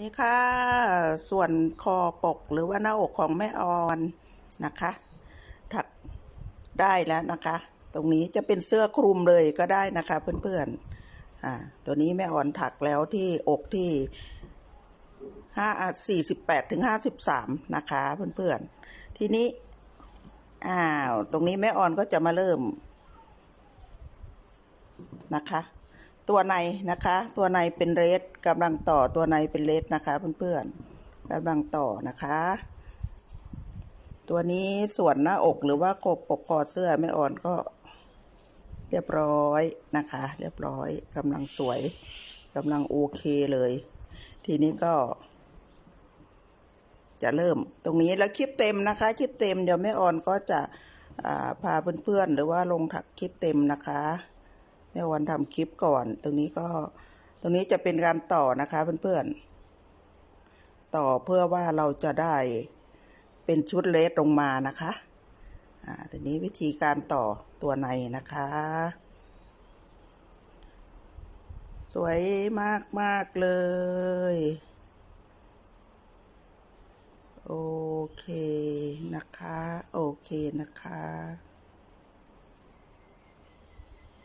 นี่ค่ะ ส่วนคอปกหรือว่าหน้าอกของแม่ออนนะคะถักได้แล้วนะคะ ตรงนี้จะเป็นเสื้อคลุมเลยก็ได้นะคะเพื่อนๆอ่าตัวนี้แม่ออนถักแล้วที่อกที่ห้าสี่สิบแปดถึงห้าสิบสามนะคะเพื่อนๆ ทีนี้อ้าวตรงนี้แม่ออนก็จะมาเริ่มนะคะ ตัวในนะคะ ตัวในเป็นเรสกำลังต่อตัวในเป็นเรสนะคะเพื่อนๆกำลังต่อนะคะ ตัวนี้ส่วนหน้าอกหรือว่าโคบปกคอเสื้อไม่อ่อนก็เรียบร้อยนะคะ เรียบร้อยกำลังสวยกำลังโอเคเลย ทีนี้ก็ จะเริ่มตรงนี้แล้วคลิปเต็มนะคะ คลิปเต็มเดี๋ยวแม่ออนก็จะพาเพื่อนๆหรือว่าลงถักคลิปเต็มนะคะ แม่ออนทำคลิปก่อน ตรงนี้ก็ ตรงนี้จะเป็นการต่อนะคะเพื่อนๆ ต่อเพื่อว่าเราจะได้เป็นชุดเลสลงมานะคะ อ่าทีนี้วิธีการต่อตัวในนะคะ สวยมากๆเลย โอเคนะคะ โอเคนะคะ